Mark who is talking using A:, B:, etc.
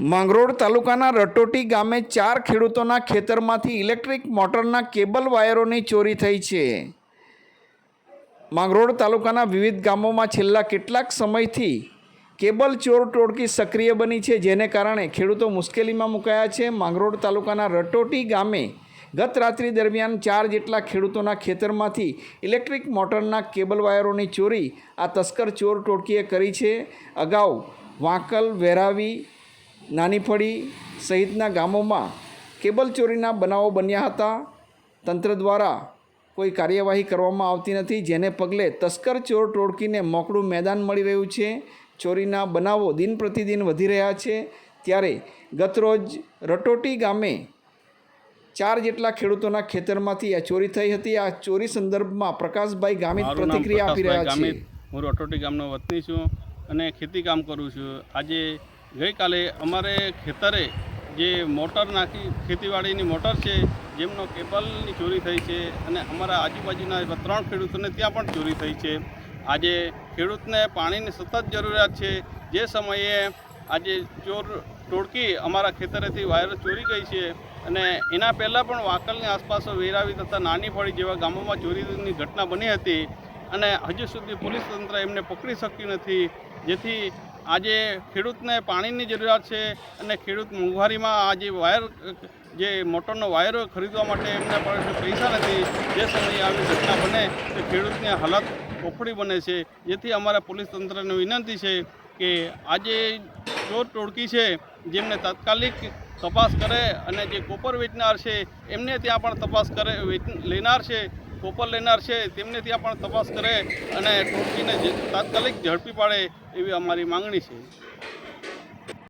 A: માંગરોળ તાલુકાના રટોટી ગામે ચાર ખેડૂતોના ખેતરમાંથી ઇલેક્ટ્રિક મોટરના કેબલ વાયરોની ચોરી થઈ છે. માંગરોળ તાલુકાના વિવિધ ગામોમાં છેલ્લા કેટલાક સમયથી કેબલ ચોર ટોળકી સક્રિય બની છે, જેને કારણે ખેડૂતો મુશ્કેલીમાં મુકાયા છે. માંગરોળ તાલુકાના રટોટી ગામે ગત રાત્રિ દરમિયાન ચાર જેટલા ખેડૂતોના ખેતરમાંથી ઇલેક્ટ્રિક મોટરના કેબલ વાયરોની ચોરી આ તસ્કર ચોર ટોળકીએ કરી છે. અગાઉ વાંકલ, વેરાવી નાનીફળી સહિતના ગામોમાં કેબલ ચોરીના બનાવો બન્યા હતા. તંત્ર દ્વારા કોઈ કાર્યવાહી કરવામાં આવતી નથી જેને પગલે તસ્કર ચોર ટોળકીને મોકળું મેદાન મળી રહ્યું છે. ચોરીના બનાવો દિન પ્રતિદિન વધી રહ્યા છે. ત્યારે ગતરોજ રટોટી ગામે ચાર જેટલા ખેડૂતોના ખેતરમાંથી આ ચોરી થઈ હતી. આ ચોરી સંદર્ભમાં પ્રકાશભાઈ ગામિત પ્રતિક્રિયા આપી રહ્યા છે.
B: હું રટોટી ગામનો વતની છું અને ખેતી કામ કરું છું. આજે ગઈકાલે અમારે ખેતરે જે મોટર નાખી, ખેતીવાડીની મોટર છે, જેમનો કેબલની ચોરી થઈ છે અને અમારા આજુબાજુના ત્રણ ખેડૂતોને ત્યાં પણ ચોરી થઈ છે. આજે ખેડૂતને પાણીની સતત જરૂરિયાત છે. જે સમયે આજે ચોર ટોળકી અમારા ખેતરેથી વાયર ચોરી ગઈ છે અને એના પહેલાં પણ વાકલની આસપાસ વેરાવી તથા નાની ફળી જેવા ગામોમાં ચોરીની ઘટના બની હતી અને હજુ સુધી પોલીસ તંત્ર એમને પકડી શક્યું નથી. જેથી આજે ખેડૂતને પાણીની જરૂરિયાત છે અને ખેડૂત મોંઘવારીમાં આજે વાયર, જે મોટરનો વાયરો ખરીદવા માટે એમને પાસે નથી. જે સમયે આવી ઘટના બને તો ખેડૂતની હાલત પોખડી બને છે. જેથી અમારા પોલીસ તંત્રને વિનંતી છે કે આજે ચોર ટોળકી છે, જેમને તાત્કાલિક તપાસ કરે અને જે કોપર વેચનાર છે, એમને ત્યાં પણ તપાસ કરે, વેચ- લેનાર છે. કોપર લેનાર છે, તેમને ત્યાં પણ તપાસ કરે અને ટોળકીને તાત્કાલિક ઝડપી પાડે એવી અમારી માંગણી છે.